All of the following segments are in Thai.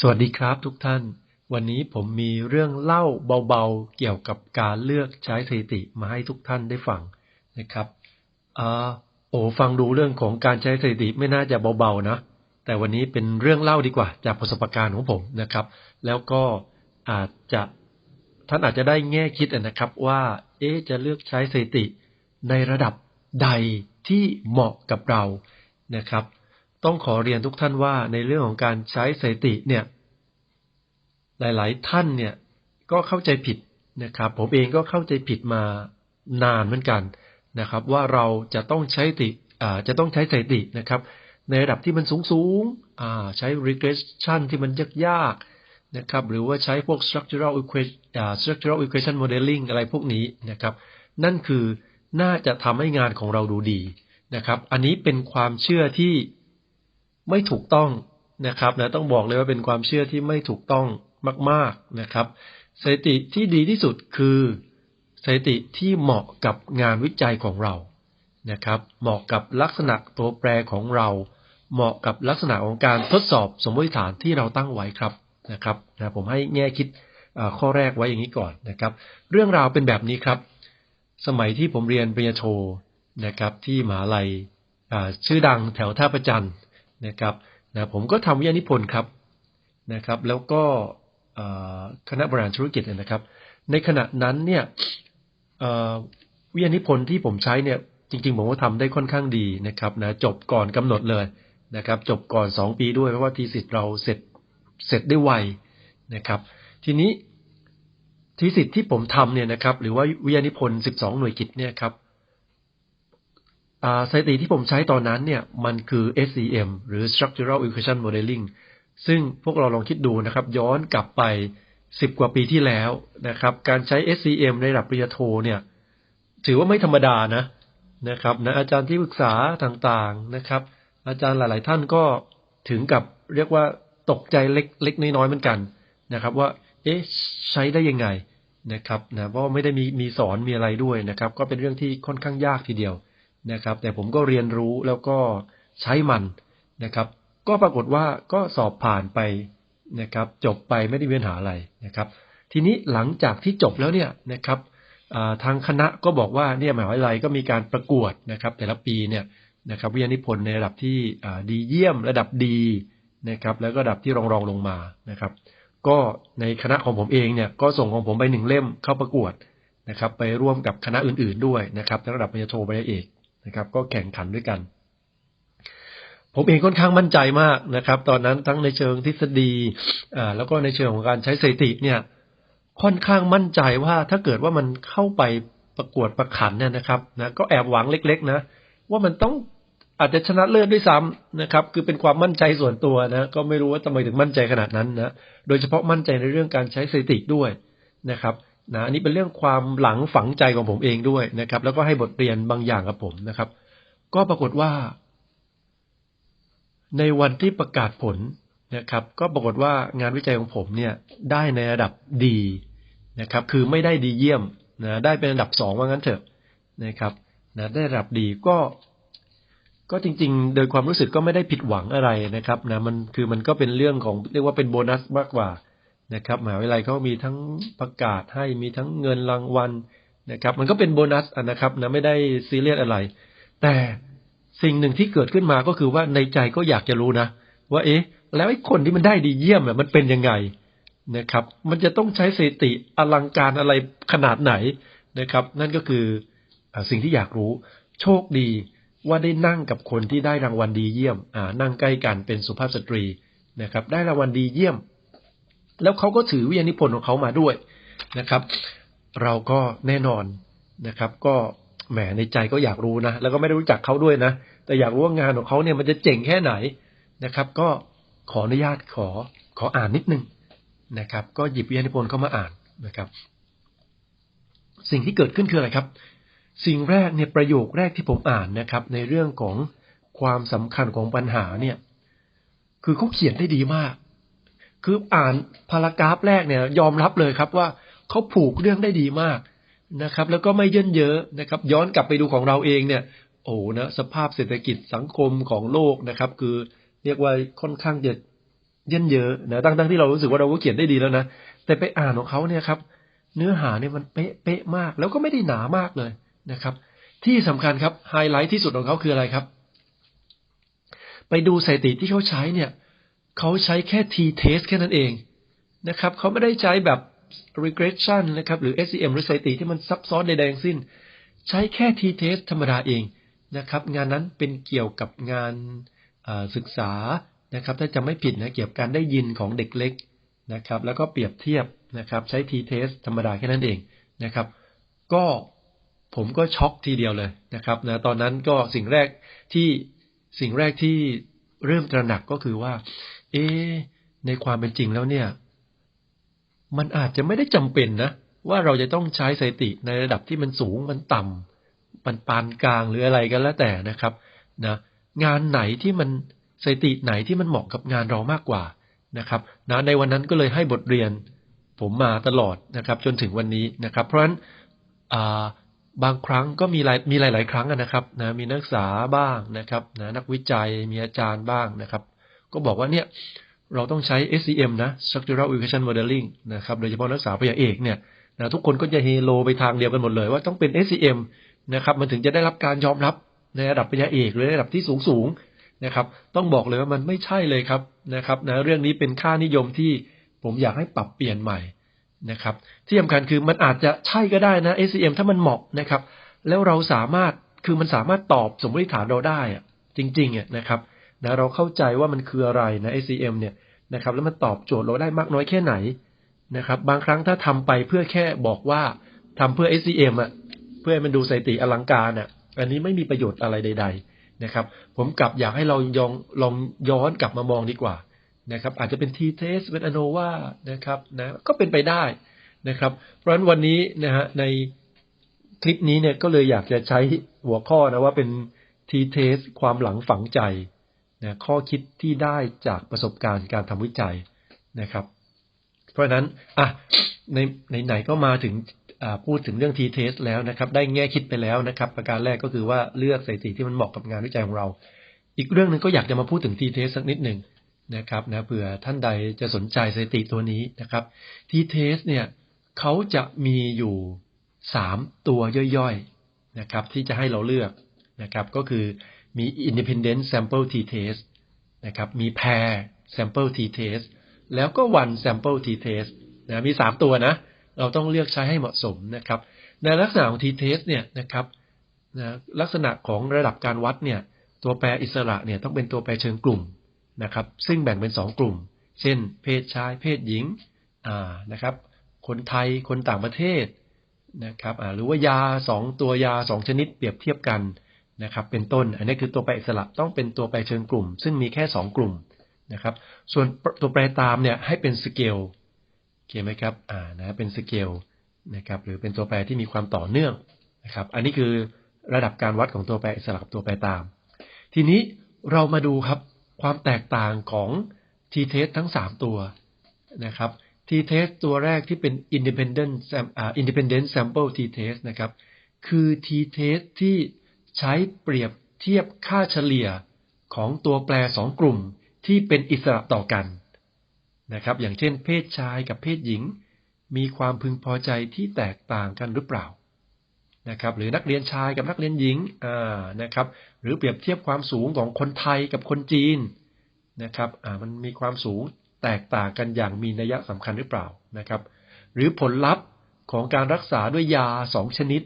สวัสดีครับทุกท่าน วันนี้ผมมีเรื่องเล่าเบาๆ เกี่ยวกับการเลือกใช้สถิติมาให้ทุกท่านได้ฟังนะครับอ่าโอ้ฟังดูเรื่องของการใช้สถิติไม่น่าจะเบาๆนะ แต่วันนี้เป็นเรื่องเล่าดีกว่า จากประสบการณ์ของผมนะครับ แล้วก็อาจจะท่านอาจจะได้แง่คิดนะครับว่า เอ๊จะเลือกใช้สถิติในระดับใดที่เหมาะกับเรานะครับ ต้องขอเรียนทุกท่านว่าในเรื่องของการใช้สถิติเนี่ย หลาย ๆ ท่านเนี่ยก็เข้าใจผิดนะครับ ผมเองก็เข้าใจผิดมานานเหมือนกันนะครับ ว่าเราจะต้องใช้ติอ่าจะต้องใช้สถิตินะครับ ในระดับที่มันสูงๆอ่าใช้ regression ที่มันยากๆนะครับ หรือว่าใช้พวก structural equation structural equation modeling อะไรพวกนี้นะครับ นั่นคือน่าจะทำให้งานของเราดูดีนะครับ อันนี้เป็นความเชื่อที่ ไม่ถูกต้องนะครับนะต้องบอกเลยว่าเป็นความเชื่อที่ไม่ถูกต้องมาก ๆนะครับสถิติที่ดีที่สุดคือสถิติที่เหมาะกับงานวิจัยของเรานะครับ เหมาะกับลักษณะตัวแปรของเรา เหมาะกับลักษณะของการทดสอบสมมติฐานที่เราตั้งไว้ครับนะครับนะผมให้แง่คิดข้อแรกไว้อย่างนี้ก่อนนะครับ เรื่องราวเป็นแบบนี้ครับ สมัยที่ผมเรียนปริญญาโทนะครับ ที่มหาลัยชื่อดังแถวท่าประจัน นะครับนะผมก็ทำวิทยานิพนธ์ครับนะครับ แล้วก็คณะบริหารธุรกิจนะครับ ในขณะนั้นเนี่ยวิทยานิพนธ์ที่ผมใช้เนี่ยจริง ๆ ผมก็ทำได้ค่อนข้างดีนะครับนะจบก่อนกำหนดเลยนะครับ จบก่อนสองปีด้วยเพราะว่าทีสิทธิ์เราเสร็จเสร็จได้ไวนะครับ ทีนี้ทีสิทธิ์ที่ผมทำเนี่ยนะครับ หรือว่าวิทยานิพนธ์สิบสองหน่วยกิจเนี่ยครับ สถิติที่ผมใช้ตอนนั้นเนี่ยมันคือ SEM หรือ Structural Equation Modeling ซึ่งพวกเราลองคิดดูนะครับ ย้อนกลับไป 10 กว่าปีที่แล้วนะครับ การใช้ SCM ในระดับปริญญาโทเนี่ย ถือว่าไม่ธรรมดานะนะครับนะอาจารย์ที่ปรึกษาต่างๆนะครับ อาจารย์หลายๆท่านก็ถึงกับเรียกว่าตกใจเล็กเล็กน้อยๆเหมือนกันนะครับ ว่า เอ๊ะใช้ได้ยังไงนะครับนะเพราะไม่ได้มีมีสอนมีอะไรด้วยนะครับ ก็เป็นเรื่องที่ค่อนข้างยากทีเดียว นะครับ แต่ผมก็เรียนรู้แล้วก็ใช้มันนะครับ ก็ปรากฏว่าก็สอบผ่านไปนะครับ จบไปไม่ได้มีปัญหาอะไรนะครับ ทีนี้หลังจากที่จบแล้วเนี่ยนะครับทางคณะก็บอกว่าเนี่ยมหาวิทยาลัยก็มีการประกวดนะครับ แต่ละปีเนี่ยนะครับวิทยานิพนธ์ในระดับที่ดีเยี่ยมระดับดีนะครับ แล้วก็ระดับที่รองรองลงมานะครับ ก็ในคณะของผมเองเนี่ยก็ส่งของผมไปหนึ่งเล่มเข้าประกวดนะครับ ไปร่วมกับคณะอื่นๆด้วยนะครับทั้งระดับปริญญาโทปริญญาเอก นะครับ ก็แข่งขันด้วยกัน ผมเองค่อนข้างมั่นใจมากนะครับ ตอนนั้นทั้งในเชิงทฤษฎีอ่าแล้วก็ในเชิงของการใช้สถิติเนี่ย ค่อนข้างมั่นใจว่าถ้าเกิดว่ามันเข้าไปประกวดประขันเนี่ยนะครับนะก็แอบหวังเล็ก ๆ นะ ว่ามันต้องอาจจะชนะเลิศด้วยซ้ำนะครับ คือเป็นความมั่นใจส่วนตัวนะก็ไม่รู้ว่าทำไมถึงมั่นใจขนาดนั้นนะโดยเฉพาะมั่นใจในเรื่องการใช้สถิติด้วยนะครับ นะอันนี้เป็นเรื่องความหลังฝังใจของผมเองด้วยนะครับ แล้วก็ให้บทเรียนบางอย่างกับผมนะครับ ก็ปรากฏว่า ในวันที่ประกาศผลนะครับ ก็ปรากฏว่างานวิจัยของผมเนี่ยได้ในระดับดีนะครับ คือไม่ได้ดีเยี่ยมนะได้เป็นระดับสองว่างั้นเถอะนะครับนะได้ระดับดีก็ ก็จริง ๆ โดยความรู้สึกก็ไม่ได้ผิดหวังอะไรนะครับนะมันคือมันก็เป็นเรื่องของเรียกว่าเป็นโบนัสมากกว่า นะครับมหาวิทยาลัยเขามีทั้งประกาศให้มีทั้งเงินรางวัลนะครับ มันก็เป็นโบนัสนะครับนะไม่ได้ซีเรียสอะไร แต่สิ่งหนึ่งที่เกิดขึ้นมาก็คือว่าในใจก็อยากจะรู้นะ ว่าเอ๊ะ แล้วไอ้คนที่มันได้ดีเยี่ยมมันเป็นยังไงนะครับ มันจะต้องใช้สติอลังการอะไรขนาดไหนนะครับ นั่นก็คือสิ่งที่อยากรู้ โชคดีว่าได้นั่งกับคนที่ได้รางวัลดีเยี่ยม อ่า นั่งใกล้กันเป็นสุภาพสตรีนะครับ ได้รางวัลดีเยี่ยม แล้วเขาก็ถือวิทยานิพนธ์ของเขามาด้วยนะครับ เราก็แน่นอนนะครับ ก็แหมในใจก็อยากรู้นะแล้วก็ไม่ได้รู้จักเขาด้วยนะ แต่อยากรู้ว่างานของเขาเนี่ยมันจะเจ๋งแค่ไหนนะครับ ก็ขออนุญาตขอขออ่านนิดนึงนะครับ ก็หยิบวิทยานิพนธ์เข้ามาอ่านนะครับ สิ่งที่เกิดขึ้นคืออะไรครับ สิ่งแรกเนี่ยประโยคแรกที่ผมอ่านนะครับ ในเรื่องของความสำคัญของปัญหาเนี่ย คือเขาเขียนได้ดีมาก คืออ่านพารากราฟแรกเนี่ยยอมรับเลยครับว่าเขาผูกเรื่องได้ดีมากนะครับ แล้วก็ไม่เยินเยอะนะครับ ย้อนกลับไปดูของเราเองเนี่ย โอ้นะสภาพเศรษฐกิจสังคมของโลกนะครับ คือเรียกว่าค่อนข้างจะเยินเยอะนะตั้งทั้งที่เรารู้สึกว่าเราก็เขียนได้ดีแล้วนะแต่ไปอ่านของเขาเนี่ยครับ เนื้อหาเนี่ยมันเป๊ะเป๊ะมาก แล้วก็ไม่ได้หนามากเลยนะครับ ที่สำคัญครับไฮไลท์ที่สุดของเขาคืออะไรครับ ไปดูสถิติที่เขาใช้เนี่ย เขาใช้แค่ t-test แค่นั้นเองนะครับเขาไม่ได้ใช้แบบ regression นะครับ หรือ SEM หรือ สถิติที่มันซับซ้อนใดๆทั้งสิ้น ใช้แค่ t-test ธรรมดาเองนะครับ งานนั้นเป็นเกี่ยวกับงานศึกษานะครับ ถ้าจะไม่ผิดนะเกี่ยวกับการได้ยินของเด็กเล็กนะครับ แล้วก็เปรียบเทียบนะครับ ใช้ t-test ธรรมดาแค่นั้นเองนะครับ ก็ผมก็ช็อกทีเดียวเลยนะครับนะตอนนั้นก็สิ่งแรกที่สิ่งแรกที่ เริ่มตระหนักก็คือว่า เอในความเป็นจริงแล้วเนี่ย มันอาจจะไม่ได้จำเป็นนะ ว่าเราจะต้องใช้สถิติในระดับที่มันสูงมันต่ำมันปานกลางหรืออะไรกันแล้วแต่นะครับนะงานไหนที่มันสถิติไหนที่มันเหมาะกับงานเรามากกว่านะครับนะในวันนั้นก็เลยให้บทเรียนผมมาตลอดนะครับ จนถึงวันนี้นะครับ เพราะฉะนั้น บางครั้งก็มีหลายมีหลาย ๆ ครั้งนะครับนะมีนักศึกษาบ้างนะครับนะนักวิจัยมีอาจารย์บ้างนะครับ ก็บอกว่าเนี่ยเราต้องใช้ SCM นะ Structural Equation Modeling นะครับโดยเฉพาะนักศึกษาปริญญาเอกเนี่ยนะทุกคนก็จะเฮโลไปทางเดียวกันหมดเลย ว่าต้องเป็น SCM นะครับมันถึงจะได้รับการยอมรับในระดับปริญญาเอกหรือระดับที่สูงสูงนะครับ ต้องบอกเลยว่ามันไม่ใช่เลยครับนะครับนะเรื่องนี้เป็นค่านิยมที่ผมอยากให้ปรับเปลี่ยนใหม่ นะครับ ที่สำคัญคือมันอาจจะใช่ก็ได้นะ SCM ถ้ามันเหมาะนะครับ แล้วเราสามารถคือมันสามารถตอบสมมติฐานเราได้อะจริงๆเนี่ยนะครับนะเราเข้าใจว่ามันคืออะไรนะ SCM เนี่ยนะครับแล้วมันตอบโจทย์เราได้มากน้อยแค่ไหนนะครับ บางครั้งถ้าทำไปเพื่อแค่บอกว่าทำเพื่อ SCM อะเพื่อให้มันดูสถิติอลังการอะอันนี้ไม่มีประโยชน์อะไรใด ๆนะครับ ผมกลับอยากให้เรายองลองย้อนกลับมามองดีกว่า นะครับ อาจจะเป็น T-test เป็น ANOVA นะครับนะก็เป็นไปได้นะครับ เพราะฉะนั้นวันนี้นะฮะในคลิปนี้เนี่ยก็เลยอยากจะใช้หัวข้อนะว่าเป็น T-test ความหลังฝังใจนะข้อคิดที่ได้จากประสบการณ์การทำวิจัยนะครับ เพราะฉะนั้นอะในในไหนก็มาถึงพูดถึงเรื่อง T-test แล้วนะครับ ได้แง่คิดไปแล้วนะครับ ประการแรกก็คือว่าเลือกสถิติที่มันเหมาะกับงานวิจัยของเรา อีกเรื่องหนึ่งก็อยากจะมาพูดถึง T-test สักนิดหนึ่ง นะครับนะเผื่อท่านใดจะสนใจสถิติตัวนี้นะครับที่เทสเนี่ยเขาจะมีอยู่สามตัวย่อยๆนะครับที่จะให้เราเลือกนะครับก็คือมี independent sample t-test นะครับมี pair sample t-test แล้วก็ one sample t-test นะมีสามตัวนะ เราต้องเลือกใช้ให้เหมาะสมนะครับ ในลักษณะของ t-test เนี่ยนะครับนะลักษณะของระดับการวัดเนี่ยตัวแปรอิสระเนี่ยต้องเป็นตัวแปรเชิงกลุ่ม นะครับ ซึ่งแบ่งเป็น 2 กลุ่ม เช่น เพศชาย เพศหญิงนะครับ คนไทย คนต่างประเทศนะครับหรือว่ายา 2 ตัวยา 2 ชนิดเปรียบเทียบกันนะครับ เป็นต้น อันนี้คือตัวแปรอิสระต้องเป็นตัวแปรเชิงกลุ่ม ซึ่งมีแค่ 2 กลุ่มนะครับ ส่วนตัวแปรตามเนี่ยให้เป็นสเกลโอเคไหมครับอ่านะเป็นสเกลนะครับ หรือเป็นตัวแปรที่มีความต่อเนื่องนะครับ อันนี้คือระดับการวัดของตัวแปรอิสระกับตัวแปรตาม ทีนี้เรามาดูครับ ความแตกต่างของ t-test ทั้ง 3 ตัวนะครับ t-test ตัวแรกที่เป็น independent independent sample t-test นะครับ คือ t-test ที่ใช้เปรียบเทียบค่าเฉลี่ยของตัวแปร 2 กลุ่มที่เป็นอิสระต่อกันนะครับ อย่างเช่น เพศชายกับเพศหญิง มีความพึงพอใจที่แตกต่างกันหรือเปล่า นะครับหรือนักเรียนชายกับนักเรียนหญิงอ่านะครับหรือเปรียบเทียบความสูงของคนไทยกับคนจีนนะครับอ่ามันมีความสูงแตกต่างกันอย่างมีนัยสำคัญหรือเปล่านะครับ หรือผลลัพธ์ของการรักษาด้วยยาสองชนิด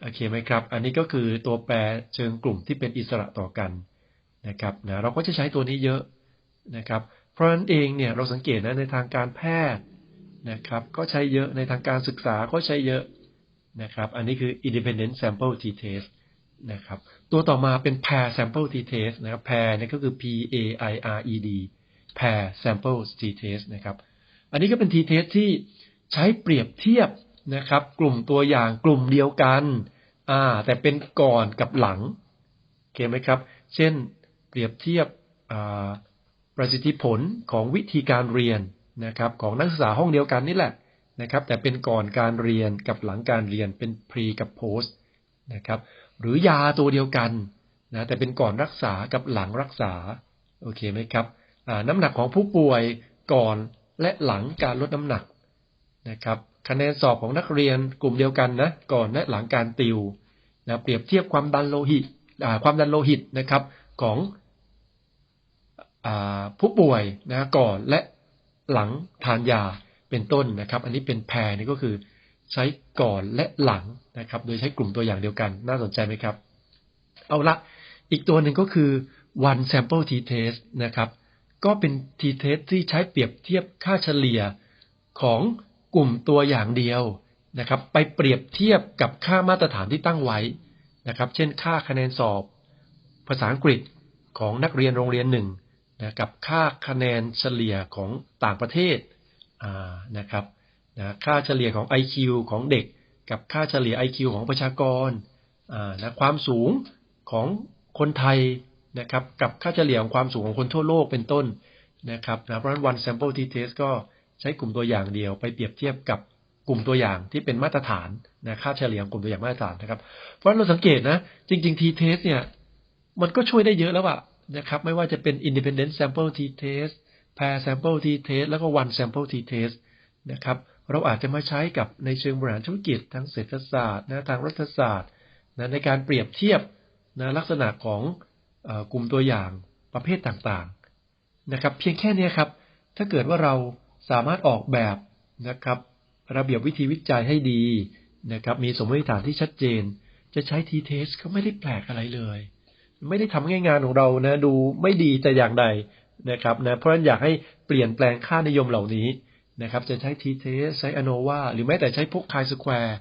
โอเคไหมครับ อันนี้ก็คือตัวแปรเชิงกลุ่มที่เป็นอิสระต่อกันนะครับนะเราก็จะใช้ตัวนี้เยอะนะครับ เพราะฉะนั้นเองเนี่ยเราสังเกตนะในทางการแพทย์นะครับ ก็ใช้เยอะในทางการศึกษาก็ใช้เยอะ นะครับ อันนี้คือ independent sample t-test นะครับ ตัวต่อมาเป็น pair sample t-test นะครับ pair นี่ก็คือ p a i r e d pair sample t-test นะครับ อันนี้ก็เป็น t-test ที่ใช้เปรียบเทียบนะครับ กลุ่มตัวอย่างกลุ่มเดียวกันอ่าแต่เป็นก่อนกับหลังโอเคไหมครับ เช่น เปรียบเทียบประสิทธิผลของวิธีการเรียนนะครับ ของนักศึกษาห้องเดียวกันนี่แหละ นะครับ แต่เป็นก่อนการเรียนกับหลังการเรียนเป็น pre กับ post นะครับ หรือยาตัวเดียวกันนะแต่เป็นก่อนรักษากับหลังรักษา โอเคไหมครับน้ำหนักของผู้ป่วยก่อนและหลังการลดน้ำหนักนะครับคะแนนสอบของนักเรียนกลุ่มเดียวกันนะก่อนและหลังการติวนะเปรียบเทียบความดันโลหิตความดันโลหิตนะครับของอผู้ป่วยนะก่อนและหลังทานยา เป็นต้นนะครับ อันนี้เป็นแพรนี่ก็คือใช้ก่อนและหลังนะครับ โดยใช้กลุ่มตัวอย่างเดียวกันน่าสนใจไหมครับ เอาละอีกตัวหนึ่งก็คือ one sample t test นะครับ ก็เป็น t test ที่ใช้เปรียบเทียบค่าเฉลี่ยของกลุ่มตัวอย่างเดียวนะครับ ไปเปรียบเทียบกับค่ามาตรฐานที่ตั้งไว้นะครับ เช่น ค่าคะแนนสอบ ภาษาอังกฤษของนักเรียนโรงเรียนหนึ่งนะกับค่าคะแนนเฉลี่ยของต่างประเทศ นะครับนะค่าเฉลี่ยของ IQ ของเด็ก กับค่าเฉลี่ย IQ ของประชากรนะความสูงของคนไทยนะครับกับค่าเฉลี่ยของความสูงของคนทั่วโลกเป็นต้นนะครับนะเพราะฉะนั้น one sample t test ก็ใช้กลุ่มตัวอย่างเดียวไปเปรียบเทียบกับกลุ่มตัวอย่างที่เป็นมาตรฐานนะค่าเฉลี่ยของกลุ่มตัวอย่างมาตรฐานนะครับ เพราะฉะนั้นเราสังเกตนะ จริง ๆ t test เนี่ยมันก็ช่วยได้เยอะแล้วอะนะครับไม่ว่าจะเป็น independent sample t test pair sample t test แล้วก็ one sample t test นะครับ เราอาจจะมาใช้กับในเชิงบริหารธุรกิจทางเศรษฐศาสตร์นะทางรัฐศาสตร์นะในการเปรียบเทียบนะลักษณะของอกลุ่มตัวอย่างประเภทต่างๆนะครับ เพียงแค่นี้ครับ ถ้าเกิดว่าเราสามารถออกแบบนะครับ ระเบียบวิธีวิจัยให้ดีนะครับ มีสมมติฐานที่ชัดเจน จะใช้ t-test ก็ไม่ได้แปลกอะไรเลย ไม่ได้ทำให้งานของเรานะ ดูไม่ดีแต่อย่างใด นะครับนะเพราะฉะนั้นอยากให้เปลี่ยนแปลงค่านิยมเหล่านี้นะครับ จะใช้ t-test ใช้ ANOVA หรือแม้แต่ใช้พวก chi-square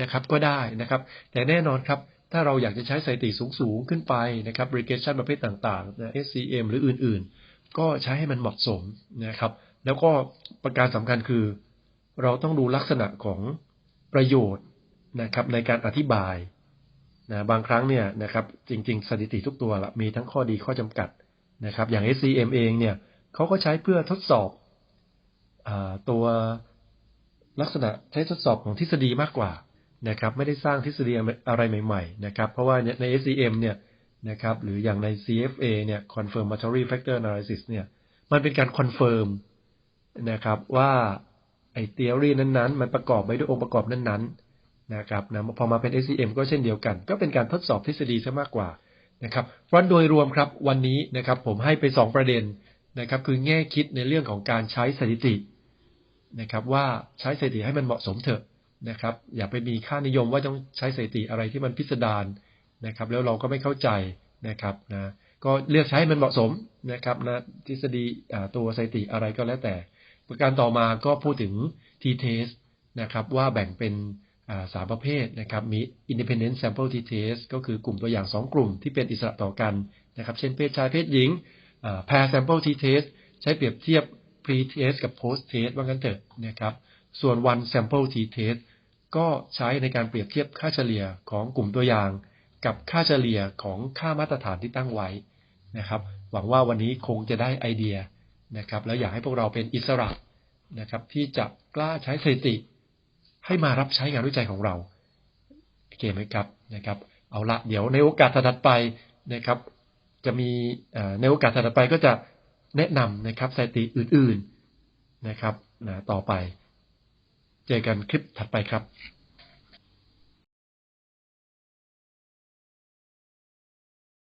นะครับก็ได้นะครับ แต่แน่นอนครับ ถ้าเราอยากจะใช้สถิติสูงๆ ขึ้นไปนะครับ regression ประเภทต่างๆนะ SCM หรืออื่นๆ ก็ใช้ให้มันเหมาะสมนะครับ แล้วก็ประการสำคัญคือ เราต้องดูลักษณะของประโยชน์นะครับในการอธิบายนะบางครั้งเนี่ยนะครับจริง ๆ สถิติทุกตัวละมีทั้งข้อดีข้อจำกัด นะครับ อย่าง SCM เองเนี่ยเขาก็ใช้เพื่อทดสอบอตัวลักษณะใช้ทดสอบของทฤษฎีมากกว่านะครับ ไม่ได้สร้างทฤษฎีอะไรใหม่ ๆ นะครับ เพราะว่าใน SCM เนี่ยนะครับหรืออย่างใน CFA เนี่ย confirmatory factor analysis เนี่ย มันเป็นการคอนเฟิร์มนะครับว่าไอ้ theory นั้นๆ มันประกอบไปด้วยองค์ประกอบนั้นๆนะครับนะพอมาเป็น SCM ก็เช่นเดียวกัน ก็เป็นการทดสอบทฤษฎีซะมากกว่า นะครับเพราะโดยรวมครับวันนี้นะครับผมให้ไป 2 ประเด็นนะครับคือแง่คิดในเรื่องของการใช้สถิตินะครับว่าใช้สถิติให้มันเหมาะสมเถอะนะครับ อย่าไปมีค่านิยมว่าต้องใช้สถิติอะไรที่มันพิสดารนะครับ แล้วเราก็ไม่เข้าใจนะครับนะก็เลือกใช้มันเหมาะสมนะครับนะทฤษฎีตัวสถิติอะไรก็แล้วแต่ ประการต่อมาก็พูดถึง t-test นะครับว่าแบ่งเป็น สามประเภทนะครับมี independent sample t-test ก็คือกลุ่มตัวอย่าง 2 กลุ่มที่เป็นอิสระต่อกันนะครับเช่นเพศชายเพศหญิง pair sample t-test ใช้เปรียบเทียบ pre-test กับ post-test ว่างั้นเถอะนะครับส่วน one sample t-test ก็ใช้ในการเปรียบเทียบค่าเฉลี่ยของกลุ่มตัวอย่าง กับค่าเฉลี่ยของค่ามาตรฐานที่ตั้งไว้นะครับหวังว่าวันนี้คงจะได้ไอเดียนะครับแล้วอยากให้พวกเราเป็นอิสระนะครับที่จะกล้าใช้สถิติ ให้มารับใช้งานวิจัยของเราโอเคไหมครับนะครับ เอาละเดี๋ยวในโอกาสถัดไปนะครับ จะมีในโอกาสถัดไปก็จะแนะนำนะครับสถิติอื่น ๆนะครับนะต่อไป เจอกันคลิปถัดไปครับ